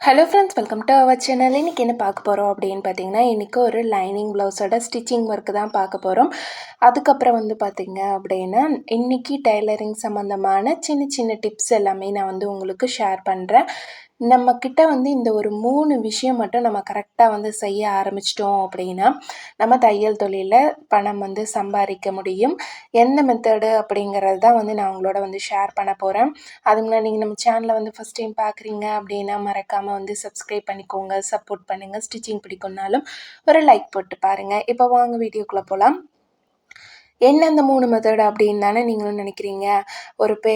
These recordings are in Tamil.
Hello friends welcome to our channel இன்றைக்கி என்ன பார்க்க போகிறோம் அப்படின்னு பார்த்தீங்கன்னா இன்றைக்கி ஒரு லைனிங் ப்ளவுஸோட ஸ்டிச்சிங் ஒர்க்கு தான் பார்க்க போகிறோம் அதுக்கப்புறம் வந்து பார்த்திங்க அப்படின்னா இன்றைக்கி டைலரிங் சம்மந்தமான சின்ன சின்ன டிப்ஸ் எல்லாமே நான் வந்து உங்களுக்கு ஷேர் பண்ணுறேன் நம்மக்கிட்ட வந்து இந்த ஒரு மூணு விஷயம் மட்டும் நம்ம கரெக்டாக வந்து செய்ய ஆரம்பிச்சிட்டோம் அப்படின்னா நம்ம தையல் தொழிலில் பணம் வந்து சம்பாதிக்க முடியும். எந்த மெத்தடு அப்படிங்கிறது தான் வந்து நான் உங்களோட வந்து ஷேர் பண்ண போகிறேன் அது முன்னாடி நீங்கள் நம்ம சேனலை வந்து ஃபஸ்ட் டைம் பார்க்குறீங்க அப்படின்னா மறக்காமல் வந்து சப்ஸ்கிரைப் பண்ணிக்கோங்க சப்போர்ட் பண்ணுங்கள் ஸ்டிச்சிங் பிடிக்கும்னாலும் ஒரு லைக் போட்டு பாருங்கள் இப்போ வாங்க வீடியோக்குள்ளே போகலாம் என்ன அந்த மூணு மெத்தட் அப்படின்னு தானே நீங்களும் நினைக்கிறீங்க? ஒரு பே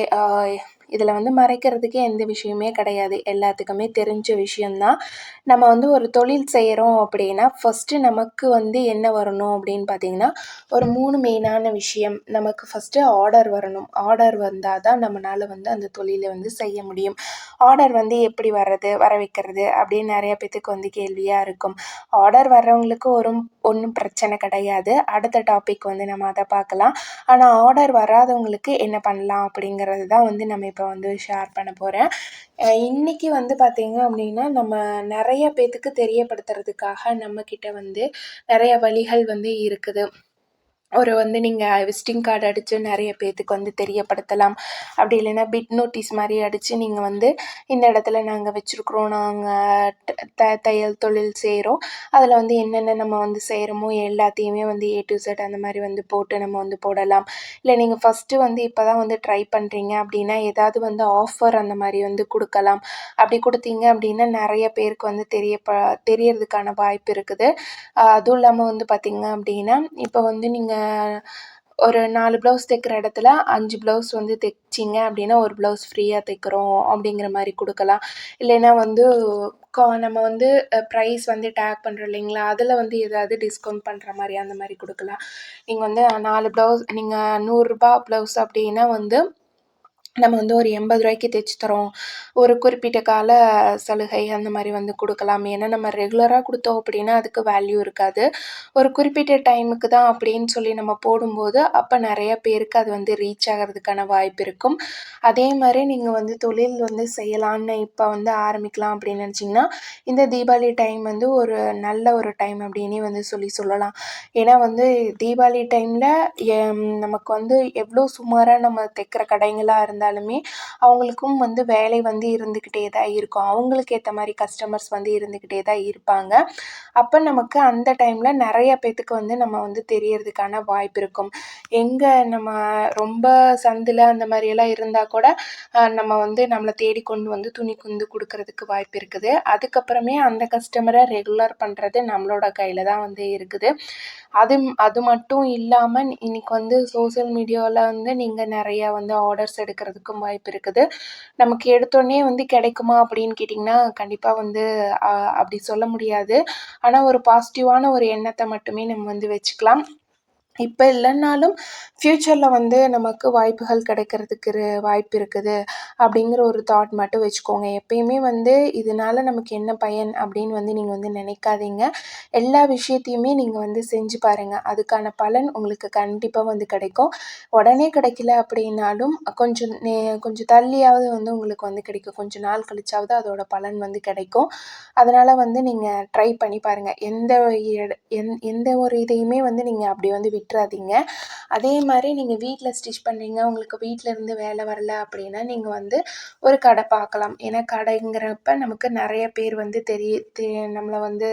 இதில் வந்து மறைக்கிறதுக்கு எந்த விஷயமே கிடையாது. எல்லாத்துக்குமே தெரிஞ்ச விஷயந்தான் நம்ம வந்து ஒரு தொழில் செய்கிறோம் அப்படின்னா ஃபஸ்ட்டு நமக்கு வந்து என்ன வரணும் அப்படின்னு பார்த்தீங்கன்னா ஒரு மூணு மெயினான விஷயம். நமக்கு ஃபஸ்ட்டு ஆர்டர் வரணும். ஆர்டர் வந்தால் தான் நம்மளால் வந்து அந்த தொழிலை வந்து செய்ய முடியும். ஆர்டர் வந்து எப்படி வர்றது வர வைக்கிறது அப்படின்னு நிறைய பேத்துக்கு வந்து கேள்வியாக இருக்கும். ஆர்டர் வர்றவங்களுக்கு ஒரு ஒன்றும் பிரச்சனை கிடையாது. அடுத்த டாபிக் வந்து நம்ம அதை பார்க்கலாம். ஆனால் ஆர்டர் வராதவங்களுக்கு என்ன பண்ணலாம் அப்படிங்கிறது தான் வந்து நம்ம இப்போ வந்து ஷேர் பண்ண போகிறேன் இன்றைக்கி வந்து பார்த்திங்க அப்படின்னா நம்ம நிறைய பேத்துக்கு தெரியப்படுத்துறதுக்காக நம்மக்கிட்ட வந்து நிறைய வழிகள் வந்து இருக்குது. ஒரு வந்து நீங்கள் விசிட்டிங் கார்டு அடித்து நிறைய பேர்த்துக்கு வந்து தெரியப்படுத்தலாம். அப்படி இல்லைன்னா பிட் நோட்டீஸ் மாதிரி அடித்து நீங்கள் வந்து இந்த இடத்துல நாங்கள் வச்சுருக்குறோம் நாங்கள் த தையல் தொழில் செய்கிறோம் அதில் வந்து என்னென்ன நம்ம வந்து செய்கிறோமோ எல்லாத்தையுமே வந்து ஏ டு செட் அந்த மாதிரி வந்து போட்டு நம்ம வந்து போடலாம். இல்லை நீங்கள் ஃபஸ்ட்டு வந்து இப்போ தான் வந்து ட்ரை பண்ணுறீங்க அப்படின்னா ஏதாவது வந்து ஆஃபர் அந்த மாதிரி வந்து கொடுக்கலாம். அப்படி கொடுத்தீங்க அப்படின்னா நிறைய பேருக்கு வந்து தெரிய தெரியறதுக்கான வாய்ப்பு இருக்குது. அதுவும் இல்லாமல் வந்து பார்த்திங்க அப்படின்னா இப்போ வந்து நீங்கள் ஒரு நாலு ப்ளவுஸ் தைக்கிற இடத்துல அஞ்சு ப்ளவுஸ் வந்து தைச்சிங்க அப்படின்னா ஒரு ப்ளவுஸ் ஃப்ரீயாக தைக்கிறோம் அப்படிங்கிற மாதிரி கொடுக்கலாம். இல்லைன்னா வந்து கா நம்ம வந்து ப்ரைஸ் வந்து டேக் பண்ணுறோம் இல்லைங்களா? அதில் வந்து ஏதாவது டிஸ்கவுண்ட் பண்ணுற மாதிரி அந்த மாதிரி கொடுக்கலாம். நீங்கள் வந்து நாலு ப்ளவுஸ் நீங்கள் நூறுரூபா ப்ளவுஸ் அப்படின்னா வந்து நம்ம வந்து ஒரு எண்பது ரூபாய்க்கு தைச்சி தரோம். ஒரு குறிப்பிட்ட கால சலுகை அந்த மாதிரி வந்து கொடுக்கலாம். ஏன்னா நம்ம ரெகுலராக கொடுத்தோம் அப்படின்னா அதுக்கு வேல்யூ இருக்காது. ஒரு குறிப்பிட்ட டைமுக்கு தான் அப்படின்னு சொல்லி நம்ம போடும்போது அப்போ நிறைய பேருக்கு அது வந்து ரீச் ஆகிறதுக்கான வாய்ப்பு இருக்கும். அதே மாதிரி நீங்கள் வந்து தொழில் வந்து செய்யலான்னு இப்போ வந்து ஆரம்பிக்கலாம் அப்படின்னு நினச்சிங்கன்னா இந்த தீபாவளி டைம் வந்து ஒரு நல்ல ஒரு டைம் அப்படின்னே வந்து சொல்லி சொல்லலாம். ஏன்னா வந்து தீபாவளி டைமில் நமக்கு வந்து எவ்வளோ சுமாராக நம்ம தைக்கிற கடைங்களாக இருந்தால் இருந்தாலுமே அவங்களுக்கும் வந்து வேலை வந்து இருந்துக்கிட்டே தான் இருக்கும். அவங்களுக்கு ஏற்ற மாதிரி கஸ்டமர்ஸ் வந்து இருந்துக்கிட்டே தான் இருப்பாங்க. அப்போ நமக்கு அந்த டைமில் நிறைய பேத்துக்கு வந்து நம்ம வந்து தெரியறதுக்கான வாய்ப்பு இருக்கும். எங்கே நம்ம ரொம்ப சந்தில் அந்த மாதிரியெல்லாம் இருந்தால் கூட நம்ம வந்து நம்மளை தேடி கொண்டு வந்து துணி குந்து கொடுக்கறதுக்கு வாய்ப்பு இருக்குது. அதுக்கப்புறமே அந்த கஸ்டமரை ரெகுலர் பண்ணுறது நம்மளோட கையில் தான் வந்து இருக்குது. அது அது மட்டும் இல்லாமல் இன்றைக்கி வந்து சோசியல் மீடியாவில் வந்து நீங்கள் நிறையா வந்து ஆர்டர்ஸ் வர்றதுக்கும் வாய்ப்பு இருக்குது நமக்கு எடுத்தோடனே வந்து கிடைக்குமா அப்படின்னு கேட்டிங்கன்னா கண்டிப்பாக வந்து அப்படி சொல்ல முடியாது. ஆனால் ஒரு பாசிட்டிவான ஒரு எண்ணத்தை மட்டுமே நம்ம வந்து வச்சுக்கலாம். இப்போ இல்லைன்னாலும் ஃப்யூச்சரில் வந்து நமக்கு வாய்ப்புகள் கிடைக்கிறதுக்கு வாய்ப்பு இருக்குது. அப்படிங்கிற ஒரு தாட் மட்டும் வச்சுக்கோங்க. எப்பயுமே வந்து இதனால நமக்கு என்ன பயன் அப்படின்னு வந்து நீங்கள் வந்து நினைக்காதீங்க. எல்லா விஷயத்தையுமே நீங்கள் வந்து செஞ்சு பாருங்கள் அதுக்கான பலன் உங்களுக்கு கண்டிப்பாக வந்து கிடைக்கும். உடனே கிடைக்கல அப்படின்னாலும் கொஞ்சம் நே கொஞ்சம் தள்ளியாவது வந்து உங்களுக்கு வந்து கிடைக்கும். கொஞ்சம் நாள் கழிச்சாவது அதோட பலன் வந்து கிடைக்கும். அதனால் வந்து நீங்கள் ட்ரை பண்ணி பாருங்கள் எந்த எந் எந்த ஒரு இதையுமே வந்து நீங்கள் அப்படி வந்து விட்டுறாதீங்க. அதே மாதிரி நீங்கள் வீட்டில் ஸ்டிச் பண்ணுறீங்க உங்களுக்கு வீட்டில் இருந்து வேலை வரல அப்படின்னா நீங்கள் வந்து ஒரு கடை பார்க்கலாம். ஏன்னா கடைங்கிறப்ப நமக்கு நிறைய பேர் வந்து தெரிய தெ நம்மளை வந்து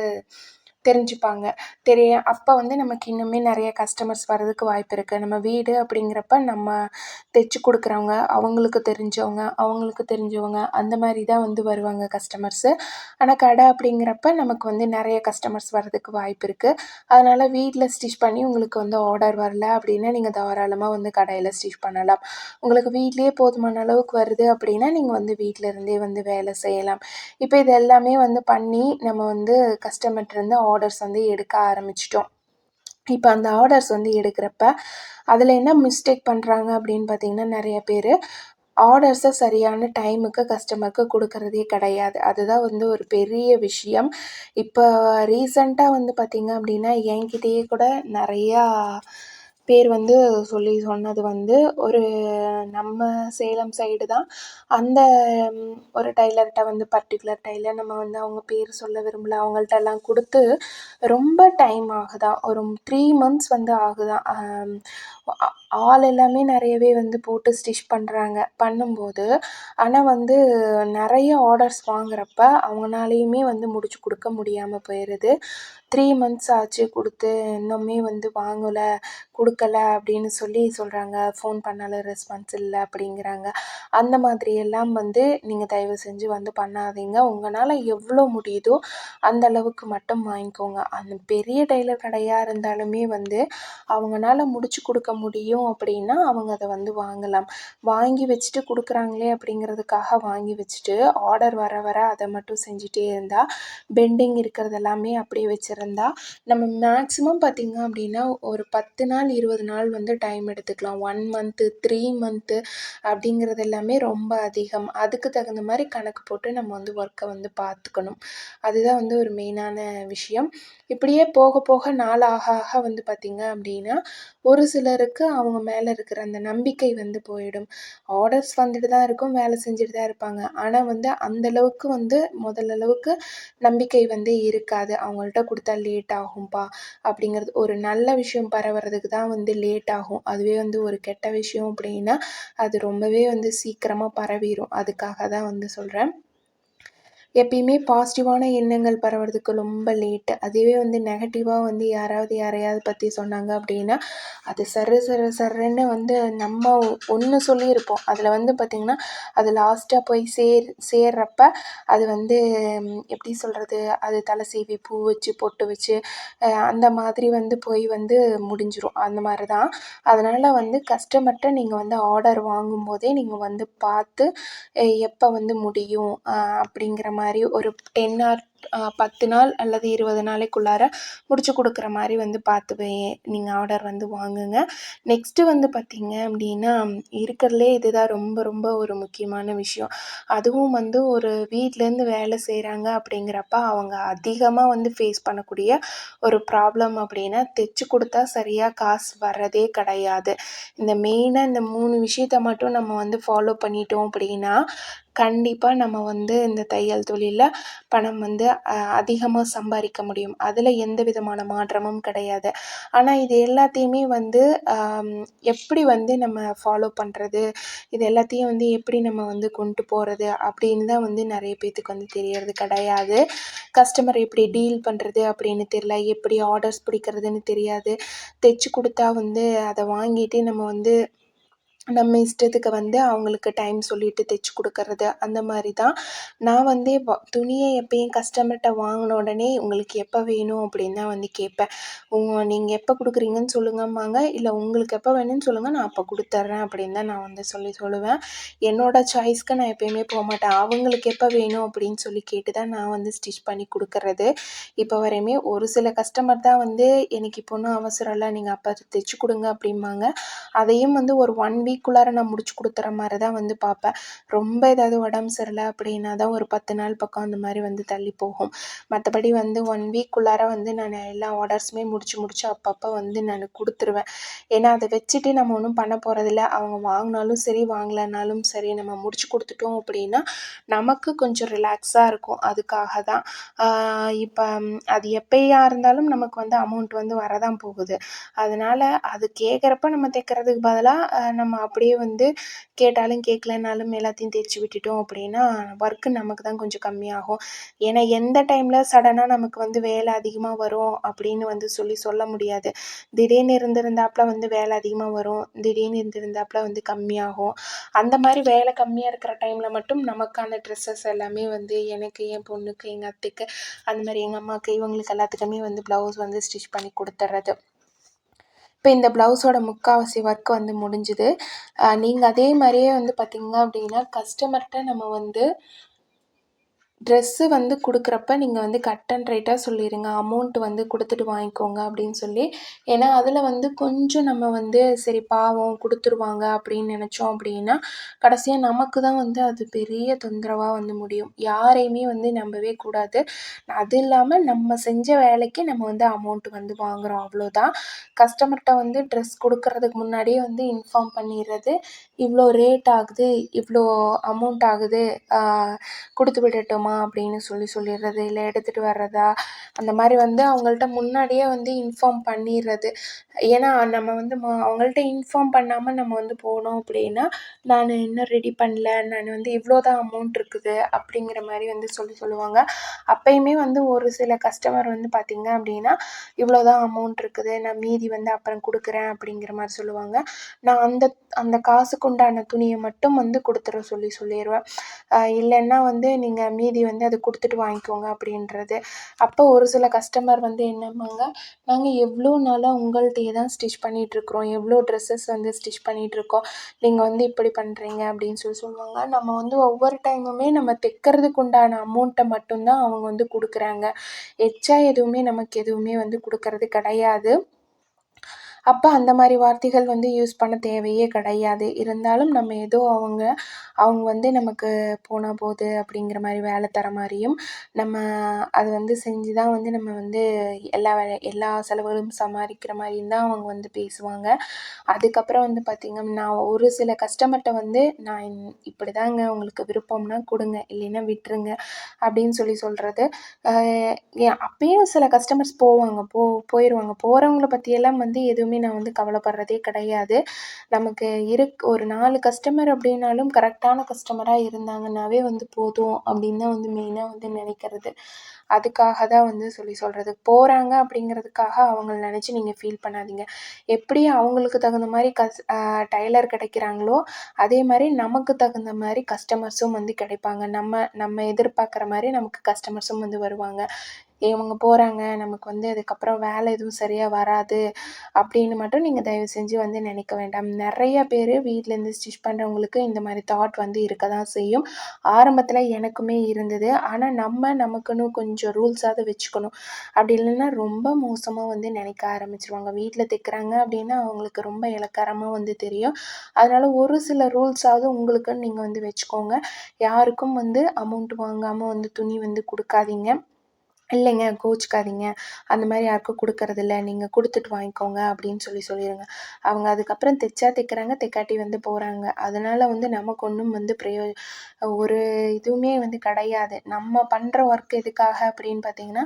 தெரிஞ்சுப்பாங்க. தெரிய அப்போ வந்து நமக்கு இன்னுமே நிறைய கஸ்டமர்ஸ் வர்றதுக்கு வாய்ப்பு இருக்குது நம்ம வீடு அப்படிங்கிறப்ப நம்ம தைச்சி கொடுக்குறவங்க அவங்களுக்கு தெரிஞ்சவங்க அவங்களுக்கு தெரிஞ்சவங்க அந்த மாதிரி தான் வந்து வருவாங்க கஸ்டமர்ஸு ஆனால் கடை அப்படிங்கிறப்ப நமக்கு வந்து நிறைய கஸ்டமர்ஸ் வர்றதுக்கு வாய்ப்பு இருக்குது அதனால் வீட்டில் ஸ்டிச் பண்ணி உங்களுக்கு வந்து ஆர்டர் வரல அப்படின்னா நீங்கள் தாராளமாக வந்து கடையில் ஸ்டிச் பண்ணலாம். உங்களுக்கு வீட்லேயே போதுமான அளவுக்கு வருது அப்படின்னா நீங்கள் வந்து வீட்டில் இருந்தே வந்து வேலை செய்யலாம். இப்போ இது எல்லாமே வந்து பண்ணி நம்ம வந்து கஸ்டமர்கிட்டருந்து ஆர்டர்ஸ் வந்து எடுக்க ஆரம்பிச்சிட்டோம். இப்போ அந்த ஆர்டர்ஸ் வந்து எடுக்கிறப்ப அதில் என்ன மிஸ்டேக் பண்ணுறாங்க அப்படின்னு பார்த்தீங்கன்னா நிறைய பேர் ஆர்டர்ஸை சரியான டைமுக்கு கஸ்டமருக்கு கொடுக்கறதே கிடையாது. அதுதான் வந்து ஒரு பெரிய விஷயம். இப்போ ரீசண்டாக வந்து பார்த்திங்க அப்படின்னா என்கிட்டயே கூட நிறையா பேர் வந்து சொல்லி சொன்னது வந்து ஒரு நம்ம சேலம் சைடு தான். அந்த ஒரு டைலர்கிட்ட வந்து பர்டிகுலர் டைலர் நம்ம வந்து அவங்க பேர் சொல்ல விரும்பல. அவங்கள்ட்ட எல்லாம் கொடுத்து ரொம்ப டைம் ஆகுதான் ஒரு த்ரீ மந்த்ஸ் வந்து ஆகுதான் ஆள் எல்லாமே நிறையவே வந்து போட்டு ஸ்டிச் பண்ணுறாங்க பண்ணும்போது. ஆனால் வந்து நிறைய ஆர்டர்ஸ் வாங்குறப்ப அவங்கனாலையுமே வந்து முடிச்சு கொடுக்க முடியாமல் போயிடுது த்ரீ மந்த்ஸ் ஆச்சு கொடுத்து இன்னுமே வந்து வாங்கலை கொடுக்கல அப்படின்னு சொல்லி சொல்கிறாங்க ஃபோன் பண்ணாலும் ரெஸ்பான்ஸ் இல்லை அப்படிங்கிறாங்க. அந்த மாதிரி எல்லாம் வந்து நீங்கள் தயவு செஞ்சு வந்து பண்ணாதீங்க. உங்களால் எவ்வளோ முடியுதோ அந்த அளவுக்கு மட்டும் வாங்கிக்கோங்க. அந்த பெரிய டெய்லர் கடையாக இருந்தாலுமே வந்து அவங்கனால முடிச்சு கொடுக்க முடியும் அப்படின்னா அவங்க அதை வந்து வாங்கலாம். வாங்கி வச்சுட்டு கொடுக்குறாங்களே அப்படிங்கிறதுக்காக வாங்கி வச்சுட்டு ஆர்டர் வர வர அதை மட்டும் செஞ்சுட்டே இருந்தால் பெண்டிங் இருக்கிறது எல்லாமே அப்படியே வச்சுருந்தா நம்ம மேக்ஸிமம் பார்த்திங்க அப்படின்னா ஒரு பத்து நாள் இருபது நாள் வந்து டைம் எடுத்துக்கலாம். ஒன் மந்த்து த்ரீ மந்த்து அப்படிங்கிறது எல்லாமே ரொம்ப அதிகம். அதுக்கு தகுந்த மாதிரி கணக்கு போட்டு நம்ம வந்து ஒர்க்கை வந்து பார்த்துக்கணும். அதுதான் வந்து ஒரு மெயினான விஷயம். இப்படியே போக போக நாள் ஆக ஆக வந்து பார்த்திங்க அப்படின்னா ஒரு சிலர் சிலருக்கு அவங்க மேலே இருக்கிற அந்த நம்பிக்கை வந்து போயிடும். ஆர்டர்ஸ் வந்துட்டு தான் இருக்கும் வேலை செஞ்சுட்டு தான் இருப்பாங்க. ஆனால் வந்து அந்த அளவுக்கு வந்து முதல்ல அளவுக்கு நம்பிக்கை வந்து இருக்காது. அவங்கள்ட்ட கொடுத்தா லேட் ஆகும்பா அப்படிங்கிறது ஒரு நல்ல விஷயம் பரவுறதுக்கு தான் வந்து லேட் ஆகும். அதுவே வந்து ஒரு கெட்ட விஷயம் அப்படின்னா அது ரொம்பவே வந்து சீக்கிரமாக பரவிடும் அதுக்காக தான் வந்து சொல்கிறேன் எப்பயுமே பாசிட்டிவான எண்ணங்கள் பரவுறதுக்கு ரொம்ப லேட்டு அதுவே வந்து நெகட்டிவாக வந்து யாராவது யாரையாவது பற்றி சொன்னாங்க அப்படின்னா அது சர சர சரன்னு வந்து நம்ம ஒன்று சொல்லியிருப்போம். அதில் வந்து பார்த்திங்கன்னா அது லாஸ்ட்டாக போய் சேர் சேர்றப்ப அது வந்து எப்படி சொல்கிறது அது தலை சீவி பூ வச்சு பொட்டு வச்சு அந்த மாதிரி வந்து போய் வந்து முடிஞ்சிடும் அந்த மாதிரி தான் அதனால் வந்து கஸ்டமர்கிட்ட நீங்கள் வந்து ஆர்டர் வாங்கும்போதே நீங்கள் வந்து பார்த்து எப்போ வந்து முடியும் அப்படிங்கிற மாதிரி மாதிரி ஒரு டென் ஆர் பத்து நாள் அல்லது இருபது நாளைக்குள்ளார முடிச்சு கொடுக்குற மாதிரி வந்து பார்த்து வே நீங்கள் ஆர்டர் வந்து வாங்குங்க. நெக்ஸ்ட்டு வந்து பார்த்தீங்க அப்படின்னா இருக்கிறதுலே இதுதான் ரொம்ப ரொம்ப ஒரு முக்கியமான விஷயம். அதுவும் வந்து ஒரு வீட்டிலேருந்து வேலை செய்கிறாங்க அப்படிங்கிறப்ப அவங்க அதிகமாக வந்து ஃபேஸ் பண்ணக்கூடிய ஒரு ப்ராப்ளம் அப்படின்னா தைச்சு கொடுத்தா சரியாக காசு வர்றதே கிடையாது. இந்த மெயினாக இந்த மூணு விஷயத்த மட்டும் நம்ம வந்து ஃபாலோ பண்ணிட்டோம் அப்படின்னா கண்டிப்பாக நம்ம வந்து இந்த தையல் தொழிலில் பணம் வந்து அதிகமாக சம்பாதிக்க முடியும். அதில் எந்த விதமான மாற்றமும் கிடையாது. ஆனால் இது எல்லாத்தையுமே வந்து எப்படி வந்து நம்ம ஃபாலோ பண்ணுறது இது எல்லாத்தையும் வந்து எப்படி நம்ம வந்து கொண்டு போகிறது அப்படின்னு தான் வந்து நிறைய பேர்த்துக்கு வந்து தெரியறது கிடையாது. கஸ்டமர் எப்படி டீல் பண்ணுறது அப்படின்னு தெரியல. எப்படி ஆர்டர்ஸ் பிடிக்கிறதுன்னு தெரியாது. தைச்சு கொடுத்தா வந்து அதை வாங்கிட்டு நம்ம வந்து நம்ம இஷ்டத்துக்கு வந்து அவங்களுக்கு டைம் சொல்லிட்டு தைச்சி கொடுக்கறது அந்த மாதிரி தான் நான் வந்து வ துணியை எப்பயும் கஸ்டமர்கிட்ட வாங்கின உடனே உங்களுக்கு எப்போ வேணும் அப்படின்னு தான் வந்து கேட்பேன். உங்கள் நீங்கள் எப்போ கொடுக்குறீங்கன்னு சொல்லுங்கம்பாங்க இல்லை உங்களுக்கு எப்போ வேணும்னு சொல்லுங்கள் நான் அப்போ கொடுத்துட்றேன் அப்படின்னு தான் நான் வந்து சொல்லி சொல்லுவேன். என்னோடய சாய்ஸ்க்கு நான் எப்பயுமே போக மாட்டேன். அவங்களுக்கு எப்போ வேணும் அப்படின்னு சொல்லி கேட்டு தான் நான் வந்து ஸ்டிச் பண்ணி கொடுக்கறது. இப்போ வரையுமே ஒரு சில கஸ்டமர் தான் வந்து எனக்கு இப்போ ஒன்றும் அவசரம் இல்லை நீங்கள் அப்போ தைச்சி கொடுங்க அப்படிம்பாங்க. அதையும் வந்து ஒரு ஒன் வீக் வீக்குள்ளார நான் முடிச்சு கொடுத்துற மாதிரி தான் வந்து பார்ப்பேன். ரொம்ப ஏதாவது உடம்பு சரியில்லை அப்படின்னா தான் ஒரு பத்து நாள் பக்கம் அந்த மாதிரி வந்து தள்ளி போகும். மற்றபடி வந்து ஒன் வீக்குள்ளார வந்து நான் எல்லா ஆர்டர்ஸுமே முடிச்சு முடிச்சு அப்பப்போ வந்து நான் கொடுத்துருவேன். ஏன்னா அதை வச்சுட்டு நம்ம ஒன்றும் பண்ண போகிறதில்ல அவங்க வாங்கினாலும் சரி வாங்கலைனாலும் சரி நம்ம முடிச்சு கொடுத்துட்டோம் அப்படின்னா நமக்கு கொஞ்சம் ரிலாக்ஸாக இருக்கும். அதுக்காக தான். இப்போ அது எப்பயா இருந்தாலும் நமக்கு வந்து அமௌண்ட் வந்து வரதான் போகுது. அதனால் அது கேட்குறப்ப நம்ம தைக்கிறதுக்கு பதிலாக நம்ம அப்படியே வந்து கேட்டாலும் கேட்கலனாலும் எல்லாத்தையும் தேய்ச்சி விட்டுட்டோம் அப்படின்னா ஒர்க்கு நமக்கு தான் கொஞ்சம் கம்மியாகும். ஏன்னா எந்த டைமில் சடனாக நமக்கு வந்து வேலை அதிகமாக வரும் அப்படின்னு வந்து சொல்லி சொல்ல முடியாது. திடீர்னு இருந்திருந்தாப்புல வந்து வேலை அதிகமாக வரும். திடீர்னு இருந்திருந்தாப்புல வந்து கம்மியாகும். அந்த மாதிரி வேலை கம்மியாக இருக்கிற டைமில் மட்டும் நமக்கான ட்ரெஸ்ஸஸ் எல்லாமே வந்து எனக்கு என் பொண்ணுக்கு எங்கள் அத்தைக்கு அந்த மாதிரி எங்கள் அம்மாவுக்கு இவங்களுக்கு எல்லாத்துக்குமே வந்து ப்ளவுஸ் வந்து ஸ்டிச் பண்ணி கொடுத்துட்றது இப்போ இந்த ப்ளவுஸோட முக்கால்வாசி ஒர்க் வந்து முடிஞ்சுது. நீங்கள் அதே மாதிரியே வந்து பார்த்தீங்க அப்படின்னா கஸ்டமர்கிட்ட நம்ம வந்து ட்ரெஸ்ஸு வந்து கொடுக்குறப்ப நீங்கள் வந்து கட் அண்ட் ரைட்டாக சொல்லிடுங்க அமௌண்ட் வந்து கொடுத்துட்டு வாங்கிக்கோங்க அப்படின்னு சொல்லி. ஏன்னா அதில் வந்து கொஞ்சம் நம்ம வந்து சரி பாவம் கொடுத்துருவாங்க அப்படின்னு நினச்சோம் அப்படின்னா கடைசியாக நமக்கு தான் வந்து அது பெரிய தொந்தரவாக வந்து முடியும். யாரையுமே வந்து நம்பவே கூடாது. அது இல்லாமல் நம்ம செஞ்ச வேலைக்கு நம்ம வந்து அமௌண்ட் வந்து வாங்குகிறோம் அவ்வளோதான் கஸ்டமர்கிட்ட வந்து ட்ரெஸ் கொடுக்கறதுக்கு முன்னாடியே வந்து இன்ஃபார்ம் பண்ணிடுறது. இவ்வளோ ரேட் ஆகுது இவ்வளோ அமௌண்ட் ஆகுது கொடுத்து விடட்டுமா? அப்படின்னு சொல்லி சொல்லிடுறது இல்லை எடுத்துகிட்டு வர்றதா? அந்த மாதிரி வந்து அவங்கள்ட்ட முன்னாடியே வந்து இன்ஃபார்ம் பண்ணிடுறது. ஏன்னா நம்ம வந்து ம அவங்கள்ட்ட இன்ஃபார்ம் பண்ணாமல் நம்ம வந்து போனோம் அப்படின்னா நான் இன்னும் ரெடி பண்ணல நான் வந்து இவ்வளோ தான் அமௌண்ட் இருக்குது அப்படிங்கிற மாதிரி வந்து சொல்லி சொல்லுவாங்க. அப்பயுமே வந்து ஒரு சில கஸ்டமர் வந்து பார்த்திங்க அப்படின்னா இவ்வளோ தான் அமௌண்ட் இருக்குது நான் மீதி வந்து அப்புறம் கொடுக்குறேன் அப்படிங்கிற மாதிரி சொல்லுவாங்க. நான் அந்த அந்த காசுக்கு உண்டான துணியை மட்டும் வந்து கொடுத்துட சொல்லி சொல்லிடுவேன். இல்லைன்னா வந்து நீங்கள் மீதி வந்து அதை கொடுத்துட்டு வாங்கிக்கோங்க அப்படின்றது. அப்போ ஒரு சில கஸ்டமர் வந்து என்னம்பாங்க நாங்கள் எவ்வளோ நாளாக உங்கள்கிட்டயே தான் ஸ்டிச் பண்ணிகிட்ருக்குறோம் எவ்வளோ ட்ரெஸ்ஸஸ் வந்து ஸ்டிச் பண்ணிகிட்ருக்கோம் நீங்கள் வந்து இப்படி பண்ணுறீங்க அப்படின்னு சொல்லி சொல்லுவாங்க. நம்ம வந்து ஒவ்வொரு டைமுமே நம்ம தைக்கிறதுக்கு உண்டான அமௌண்ட்டை மட்டும்தான் அவங்க வந்து கொடுக்குறாங்க. எச்சா எதுவுமே நமக்கு எதுவுமே வந்து கொடுக்கறது கிடையாது. அப்போ அந்த மாதிரி வார்த்தைகள் வந்து யூஸ் பண்ண தேவையே கிடையாது. இருந்தாலும் நம்ம ஏதோ அவங்க அவங்க வந்து நமக்கு போனால் போகுது அப்படிங்கிற மாதிரி வேலை தர மாதிரியும் நம்ம அது வந்து செஞ்சு தான் வந்து நம்ம வந்து எல்லா வேலை எல்லா செலவுகளும் சமாளிக்கிற மாதிரியும் தான் அவங்க வந்து பேசுவாங்க. அதுக்கப்புறம் வந்து பார்த்திங்கன்னா ஒரு சில கஸ்டமர்கிட்ட வந்து நான் இப்படி தாங்க உங்களுக்கு விருப்பம்னா கொடுங்க இல்லைன்னா விட்டுருங்க அப்படின்னு சொல்லி சொல்கிறது அப்பயும் சில கஸ்டமர்ஸ் போவாங்க போ போயிடுவாங்க போகிறவங்கள பற்றியெல்லாம் வந்து எதுவும் எதுவுமே நான் வந்து கவலைப்படுறதே கிடையாது. நமக்கு இருக் ஒரு நாலு கஸ்டமர் அப்படின்னாலும் கரெக்டான கஸ்டமராக இருந்தாங்கன்னாவே வந்து போதும் அப்படின்னு தான் வந்து மெயினாக வந்து நினைக்கிறது. அதுக்காக தான் வந்து சொல்லி சொல்கிறது போகிறாங்க அப்படிங்கிறதுக்காக அவங்கள நினச்சி நீங்கள் ஃபீல் பண்ணாதீங்க. எப்படி அவங்களுக்கு தகுந்த மாதிரி கஸ் டைலர் கிடைக்கிறாங்களோ அதே மாதிரி நமக்கு தகுந்த மாதிரி கஸ்டமர்ஸும் வந்து கிடைப்பாங்க. நம்ம நம்ம எதிர்பார்க்குற மாதிரி நமக்கு கஸ்டமர்ஸும் வந்து வருவாங்க. இவங்க போகிறாங்க நமக்கு வந்து அதுக்கப்புறம் வேலை எதுவும் சரியாக வராது அப்படின்னு மட்டும் நீங்கள் தயவு செஞ்சு வந்து நினைக்க வேண்டாம். நிறைய பேர் வீட்டிலேருந்து ஸ்டிச் பண்ணுறவங்களுக்கு இந்த மாதிரி தாட் வந்து இருக்க தான் செய்யும். ஆரம்பத்தில் எனக்குமே இருந்தது. ஆனால் நம்ம நமக்குன்னு கொஞ்சம் ரூல்ஸாவது வச்சுக்கணும். அப்படி இல்லைன்னா ரொம்ப மோசமாக வந்து நினைக்க ஆரம்பிச்சிருவாங்க. வீட்டில் தைக்கிறாங்க அப்படின்னா அவங்களுக்கு ரொம்ப இலக்காரமாக வந்து தெரியும். அதனால் ஒரு சில ரூல்ஸாவது உங்களுக்குன்னு நீங்கள் வந்து வச்சுக்கோங்க. யாருக்கும் வந்து அமௌண்ட் வாங்காமல் வந்து துணி வந்து கொடுக்காதீங்க. இல்லைங்க கோச்சிக்காதீங்க. அந்த மாதிரி யாருக்கும் கொடுக்கறதில்ல. நீங்கள் கொடுத்துட்டு வாங்கிக்கோங்க அப்படின்னு சொல்லி சொல்லிடுங்க அவங்க அதுக்கப்புறம் தைச்சா தைக்கிறாங்க தைக்காட்டி வந்து போகிறாங்க அதனால் வந்து நமக்கு ஒன்றும் வந்து பிரயோ ஒரு இதுவுமே வந்து கிடையாது. நம்ம பண்ணுற ஒர்க் எதுக்காக அப்படின்னு பார்த்தீங்கன்னா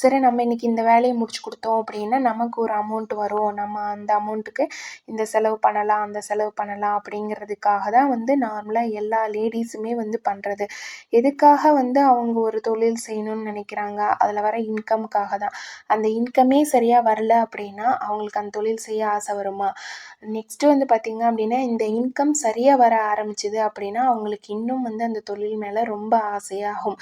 சரி நம்ம இன்றைக்கி இந்த வேலையை முடிச்சு கொடுத்தோம் அப்படின்னா நமக்கு ஒரு அமௌண்ட் வரும். நம்ம அந்த அமௌண்ட்டுக்கு இந்த செலவு பண்ணலாம் அந்த செலவு பண்ணலாம் அப்படிங்கிறதுக்காக தான் வந்து நார்மலாக எல்லா லேடிஸுமே வந்து பண்ணுறது எதுக்காக வந்து அவங்க ஒரு தொழில் செய்யணும்னு நினைக்கிறாங்க? அதில் வர இன்கமுக்காக தான் அந்த இன்கமே சரியாக வரல அப்படின்னா அவங்களுக்கு அந்த தொழில் செய்ய ஆசை வருமா? நெக்ஸ்ட்டு வந்து பார்த்திங்க அப்படின்னா இந்த இன்கம் சரியாக வர ஆரம்பிச்சிது அப்படின்னா அவங்களுக்கு இன்னும் வந்து அந்த தொழில் மேலே ரொம்ப ஆசையாகும்.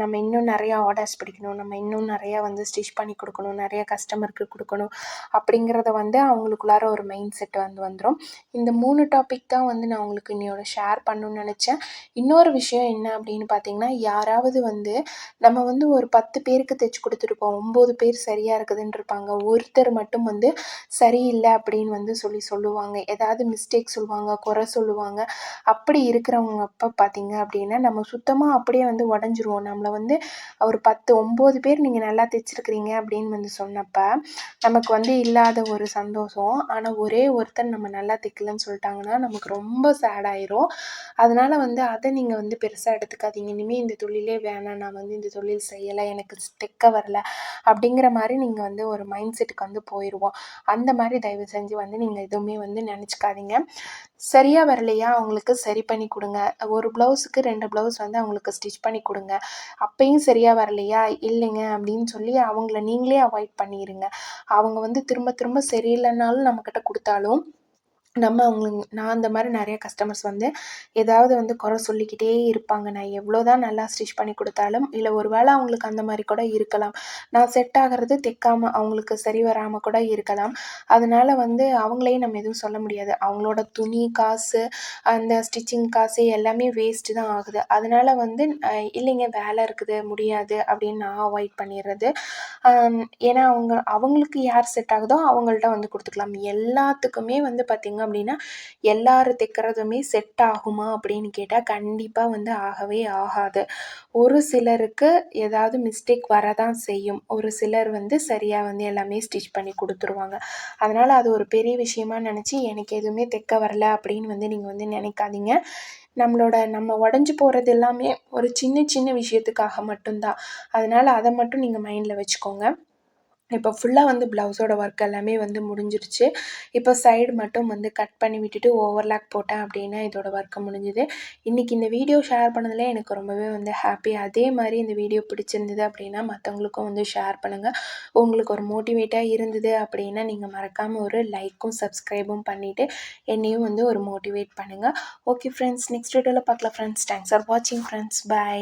நம்ம இன்னும் நிறையா ஆர்டர்ஸ் பிடிக்கணும் நம்ம இன்னும் நிறையா வந்து ஸ்டிச் பண்ணி கொடுக்கணும் நிறையா கஸ்டமருக்கு கொடுக்கணும் அப்படிங்கிறத வந்து அவங்களுக்குள்ளார ஒரு மைண்ட் செட் வந்து வந்துடும் இந்த மூணு டாபிக் தான் வந்து நான் உங்களுக்கு இன்னையோட ஷேர் பண்ணணும்னு நினச்சேன். இன்னொரு விஷயம் என்ன அப்படின்னு பார்த்தீங்கன்னா யாராவது வந்து நம்ம வந்து ஒரு பத்து பேருக்கு தைச்சி கொடுத்துருப்போம் ஒம்பது பேர் சரியாக இருக்குதுன்னு இருப்பாங்க ஒருத்தர் மட்டும் வந்து சரியில்லை அப்படின்னு வந்து சொல்லி சொல்லுவாங்க. ஏதாவது மிஸ்டேக் சொல்லுவாங்க குறை சொல்லுவாங்க. அப்படி இருக்கிறவங்க அப்போ பார்த்தீங்க அப்படின்னா நம்ம சுத்தமாக அப்படியே வந்து உடஞ்சிருவோம். நம்மளை வந்து ஒரு பத்து ஒம்பது பேர் நீங்கள் நல்லா தைச்சிருக்கிறீங்க அப்படின்னு வந்து சொன்னப்போ நமக்கு வந்து இல்லாத ஒரு சந்தோஷம். ஆனால் ஒரே ஒருத்தர் நம்ம நல்லா தைக்கலன்னு சொல்லிட்டாங்கன்னா நமக்கு ரொம்ப சேடாயிரும் அதனால் வந்து அதை நீங்கள் வந்து பெருசாக எடுத்துக்காதீங்க. இனிமேல் இந்த தொழிலே வேணாம். நான் வந்து இந்த தொழில் செய்யலை. எனக்கு தைக்க வரல அப்படிங்கிற மாதிரி நீங்கள் வந்து ஒரு மைண்ட் செட்டுக்கு வந்து போயிடுவோம் அந்த மாதிரி தயவு செஞ்சு வந்து நீங்கள் எதுவுமே வந்து நினச்சிக்காதீங்க. சரியாக வரலையா? அவங்களுக்கு சரி பண்ணி கொடுங்க. ஒரு ப்ளவுஸுக்கு ரெண்டு ப்ளவுஸ் வந்து அவங்களுக்கு ஸ்டிச் பண்ணி கொடுங்க. அப்பையும் சரியாக வரலையா? இல்லைங்க அப்படின்னு சொல்லி அவங்கள நீங்களே அவாய்ட் பண்ணிடுங்க அவங்க வந்து திரும்ப திரும்ப சரியில்லைனாலும் நம்மக்கிட்ட கொடுத்தாலும் நம்ம அவங்களுக்கு நான் அந்த மாதிரி நிறைய கஸ்டமர்ஸ் வந்து ஏதாவது வந்து குறை சொல்லிக்கிட்டே இருப்பாங்க. நான் எவ்வளோ தான் நல்லா ஸ்டிச் பண்ணி கொடுத்தாலும் இல்லை ஒரு வேளை அவங்களுக்கு அந்த மாதிரி கூட இருக்கலாம். நான் செட் ஆகிறது தைக்காமல் அவங்களுக்கு சரி வராமல் கூட இருக்கலாம். அதனால வந்து அவங்களையும் நம்ம எதுவும் சொல்ல முடியாது. அவங்களோட துணி காசு அந்த ஸ்டிச்சிங் காசு எல்லாமே வேஸ்ட்டு தான் ஆகுது. அதனால வந்து இல்லைங்க வேலை இருக்குது முடியாது அப்படின்னு நான் அவாய்ட் பண்ணிடுறது. ஏன்னா அவங்க அவங்களுக்கு யார் செட் ஆகுதோ அவங்கள்ட்ட வந்து கொடுத்துக்கலாம். எல்லாத்துக்குமே வந்து பார்த்திங்க அப்படின்னா எல்லாரும் தைக்கிறதுமே செட் ஆகுமா அப்படின்னு கேட்டால் கண்டிப்பாக வந்து ஆகவே ஆகாது. ஒரு சிலருக்கு ஏதாவது மிஸ்டேக் வரதான் செய்யும். ஒரு சிலர் வந்து சரியாக வந்து எல்லாமே ஸ்டிச் பண்ணி கொடுத்துருவாங்க. அதனால் அது ஒரு பெரிய விஷயமா நினச்சி எனக்கு எதுவுமே தைக்க வரல அப்படின்னு வந்து நீங்கள் வந்து நினைக்காதீங்க. நம்மளோட நம்ம உடஞ்சி போகிறது எல்லாமே ஒரு சின்ன சின்ன விஷயத்துக்காக மட்டும்தான். அதனால் அதை மட்டும் நீங்கள் மைண்டில் வச்சுக்கோங்க. இப்போ ஃபுல்லாக வந்து ப்ளவுஸோட ஒர்க் எல்லாமே வந்து முடிஞ்சிருச்சு. இப்போ சைடு மட்டும் வந்து கட் பண்ணி விட்டுட்டு ஓவர்லாக் போட்டேன் அப்படின்னா இதோட ஒர்க்கு முடிஞ்சுது. இன்றைக்கி இந்த வீடியோ ஷேர் பண்ணதில் எனக்கு ரொம்பவே வந்து ஹாப்பி அதே மாதிரி இந்த வீடியோ பிடிச்சிருந்தது அப்படின்னா மற்றவங்களுக்கும் வந்து ஷேர் பண்ணுங்கள் உங்களுக்கு ஒரு மோட்டிவேட்டாக இருந்தது அப்படின்னா நீங்கள் மறக்காமல் ஒரு லைக்கும் சப்ஸ்கிரைபும் பண்ணிவிட்டு என்னையும் வந்து ஒரு மோட்டிவேட் பண்ணுங்கள் ஓகே ஃப்ரெண்ட்ஸ் நெக்ஸ்ட் வீடியோவில் பார்க்கலாம் ஃப்ரெண்ட்ஸ் தேங்க்ஸ் ஃபார் வாட்சிங் ஃப்ரெண்ட்ஸ் பை